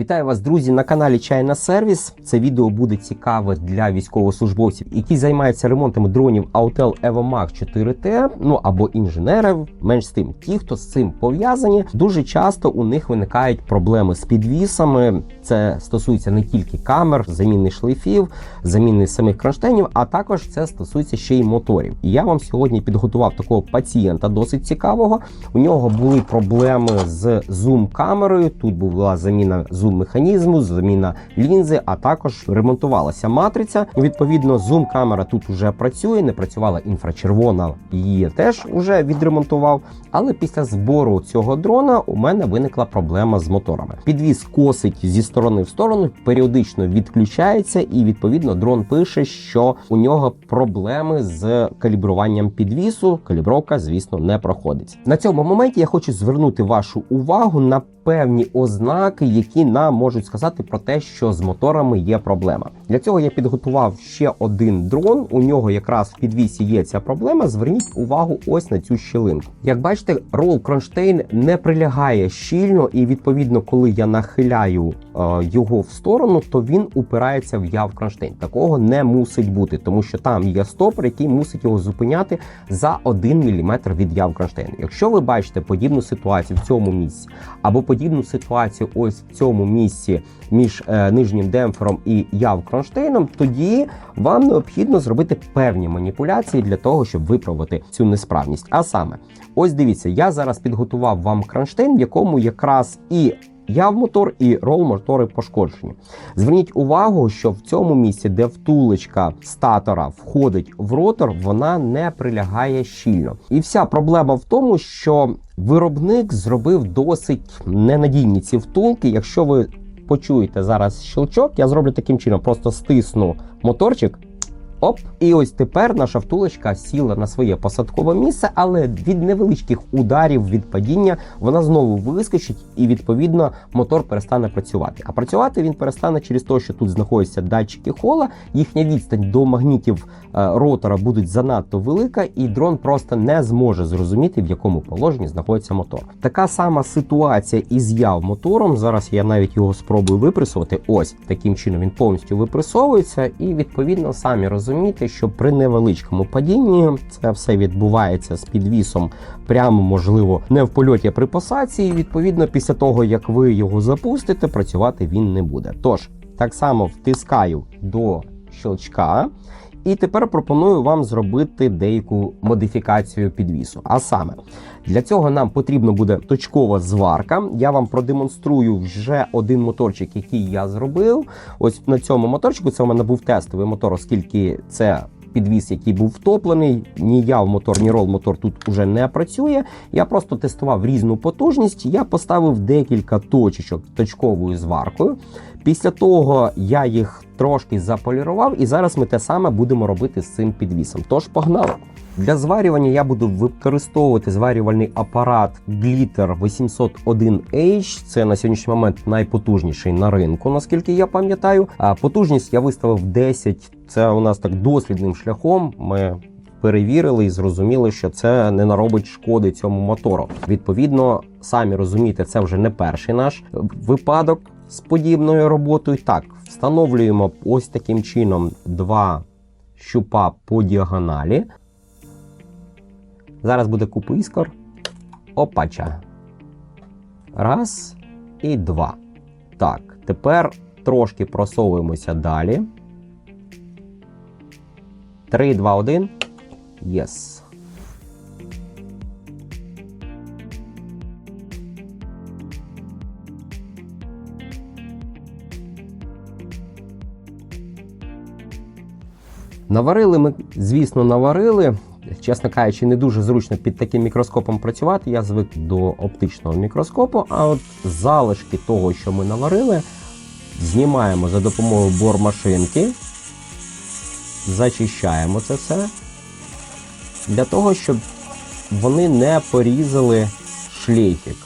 Вітаю вас, друзі, на каналі Чайна Сервіс. Це відео буде цікаве для військовослужбовців, які займаються ремонтами дронів Autel EvoMax 4T, ну або інженерів. Менш з тим, ті, хто з цим пов'язані, дуже часто у них виникають проблеми з підвісами. Це стосується не тільки камер, заміни шлейфів, заміни самих кронштейнів, а також це стосується ще й моторів. І я вам сьогодні підготував такого пацієнта досить цікавого. У нього були проблеми з зум-камерою. Тут була заміна зум-механізму, заміна лінзи, а також ремонтувалася матриця. Відповідно, зум-камера тут вже працює, не працювала інфрачервона, її теж вже відремонтував. Але після збору цього дрона у мене виникла проблема з моторами. Підвіз косить зі сторони в сторону, періодично відключається, і відповідно дрон пише, що у нього проблеми з калібруванням підвісу. Калібровка, звісно, не проходить. На цьому моменті я хочу звернути вашу увагу на певні ознаки, які нам можуть сказати про те, що з моторами є проблема. Для цього я підготував ще один дрон. У нього якраз в підвісі є ця проблема. Зверніть увагу ось на цю щілинку. Як бачите, рол кронштейн не прилягає щільно, і відповідно, коли я нахиляю е, його в сторону, то він упирається в яв кронштейн. Такого не мусить бути, тому що там є стопор, який мусить його зупиняти за 1 мм від яв кронштейну. Якщо ви бачите подібну ситуацію в цьому місці, або подібну ситуацію ось в цьому місці між е, нижнім демпфером і яв кронштейном, тоді вам необхідно зробити певні маніпуляції для того, щоб виправити цю несправність. А саме, ось дивіться, я зараз підготував вам кронштейн, в якому якраз і Яв мотор і рол мотори пошкоджені. Зверніть увагу, що в цьому місці, де втулочка статора входить в ротор, вона не прилягає щільно. І вся проблема в тому, що виробник зробив досить ненадійні ці втулки. Якщо ви почуєте зараз щелчок, я зроблю таким чином: просто стисну моторчик. Оп, і ось тепер наша втулочка сіла на своє посадкове місце, але від невеличких ударів від падіння вона знову вискочить, і відповідно мотор перестане працювати. А працювати він перестане через те, що тут знаходяться датчики хола, їхня відстань до магнітів е, ротора буде занадто велика, і дрон просто не зможе зрозуміти, в якому положенні знаходиться мотор. Така сама ситуація із яв мотором. Зараз я навіть його спробую випресувати. Ось таким чином він повністю випресовується, і відповідно самі розумієте, розуміти, що при невеличкому падінні це все відбувається з підвісом, прямо можливо не в польоті при посадці. Відповідно, після того як ви його запустите, працювати він не буде. Тож так само втискаю до щелчка. І тепер пропоную вам зробити деяку модифікацію підвісу. А саме для цього нам потрібна буде точкова зварка. Я вам продемонструю вже один моторчик, який я зробив. Ось на цьому моторчику це у мене був тестовий мотор, оскільки це. Підвіз, який був втоплений, ні я в мотор, ні рол мотор тут уже не працює. Я просто тестував різну потужність. Я поставив декілька точечок точковою зваркою. Після того я їх трошки заполірував, і зараз ми те саме будемо робити з цим підвісом. Тож погнали! Для зварювання я буду використовувати зварювальний апарат Glitter 801H. Це на сьогоднішній момент найпотужніший на ринку, наскільки я пам'ятаю. А потужність я виставив 10. Це у нас так дослідним шляхом. Ми перевірили і зрозуміли, що це не наробить шкоди цьому мотору. Відповідно, самі розумієте, це вже не перший наш випадок з подібною роботою. Так, встановлюємо ось таким чином два щупа по діагоналі. Зараз буде купа іскор. Опача. Раз і два. Так, тепер трошки просовуємося далі. 3, 2, 1. Єс. Наварили ми, звісно, наварили. Чесно кажучи, не дуже зручно під таким мікроскопом працювати. Я звик до оптичного мікроскопу. А от залишки того, що ми наварили, знімаємо за допомогою бормашинки, зачищаємо це все для того, щоб вони не порізали шлейфик.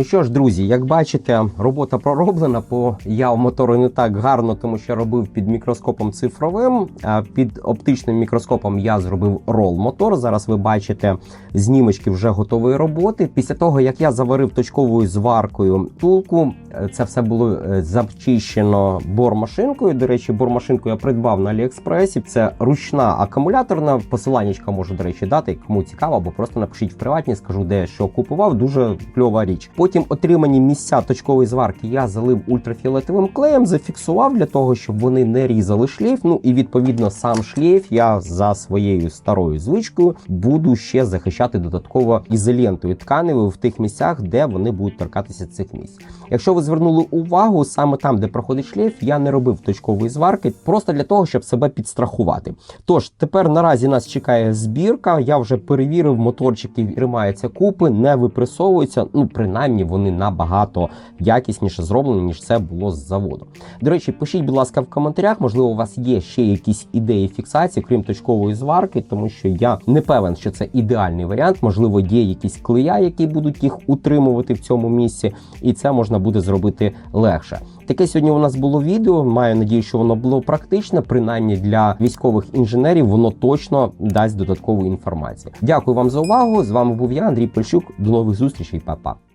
Ну що ж, друзі, як бачите, робота пророблена, по я мотору не так гарно, тому що робив під мікроскопом цифровим. А під оптичним мікроскопом я зробив рол мотор. Зараз ви бачите знімочки вже готової роботи. Після того як я заварив точковою зваркою тулку, е, це все було е, зачищено бормашинкою. До речі, бормашинку я придбав на Аліекспресі. Це ручна акумуляторна. Посиланнячка можу, до речі, дати. Кому цікаво, або просто напишіть в приватні, скажу, де що купував. Дуже кльова річ. Потім отримані місця точкової зварки я залив ультрафіолетовим клеєм, зафіксував для того, щоб вони не різали шлейф. Ну і відповідно сам шлейф я за своєю старою звичкою буду ще захищати додатково ізолентою тканевою в тих місцях, де вони будуть торкатися цих місць. Якщо ви звернули увагу, саме там, де проходить шлейф, я не робив точкової зварки, просто для того, щоб себе підстрахувати. Тож тепер наразі нас чекає збірка. Я вже перевірив, моторчики тримаються купи, не випресовуються. Ну принаймні вони набагато якісніше зроблені, ніж це було з заводу. До речі, пишіть, будь ласка, в коментарях. Можливо, у вас є ще якісь ідеї фіксації, крім точкової зварки, тому що я не певен, що це ідеальний варіант. Можливо, є якісь клея, які будуть їх утримувати в цьому місці, і це можна буде зробити легше. Таке сьогодні у нас було відео. Маю надію, що воно було практичне, принаймні для військових інженерів, воно точно дасть додаткову інформацію. Дякую вам за увагу. З вами був я, Андрій Польщук. До нових зустрічей, Па-па.